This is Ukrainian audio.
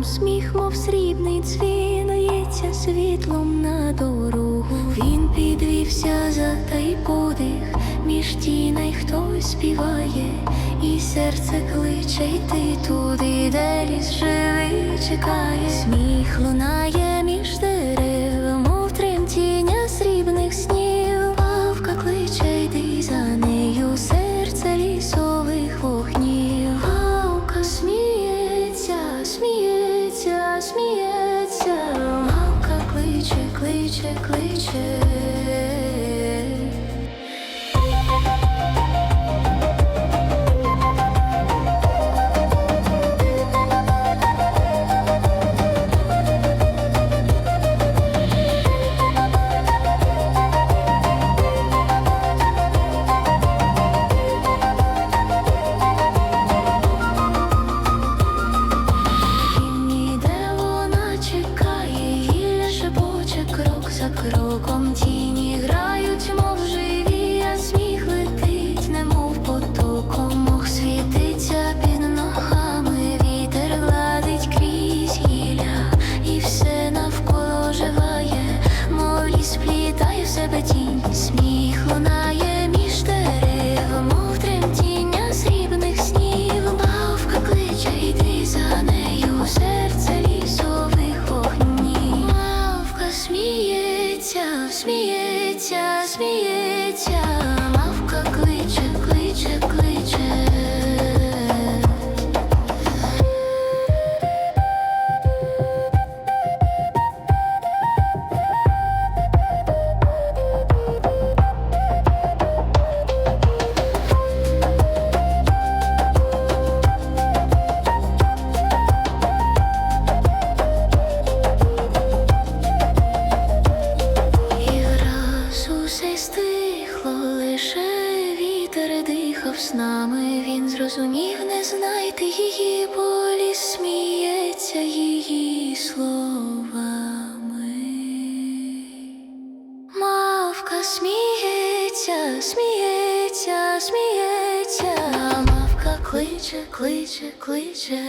раптом сміх, мов срібний дзвін, лється світлом на дорогу. Він підвівся за той подих, між тіней хтось співає, і серце кличе йти туди, де ліс живий чекає. Сміх лунає між дерев, кличе, кличе, потоком. Мох світиться під ногами, вітер гладить крізь гілля, і все навколо живає, мов ліс плітає в себе тінь, сміх лунає між дерев, мов срібних снів. Мавка кличе, йди за нею, серце лісових вогнів. Мавка сміється, сміється, сміється. Дихав з нами. Він зрозумів, не знайте її, болі сміється її словами. Мавка сміється, сміється, сміється. Мавка кличе, кличе, кличе.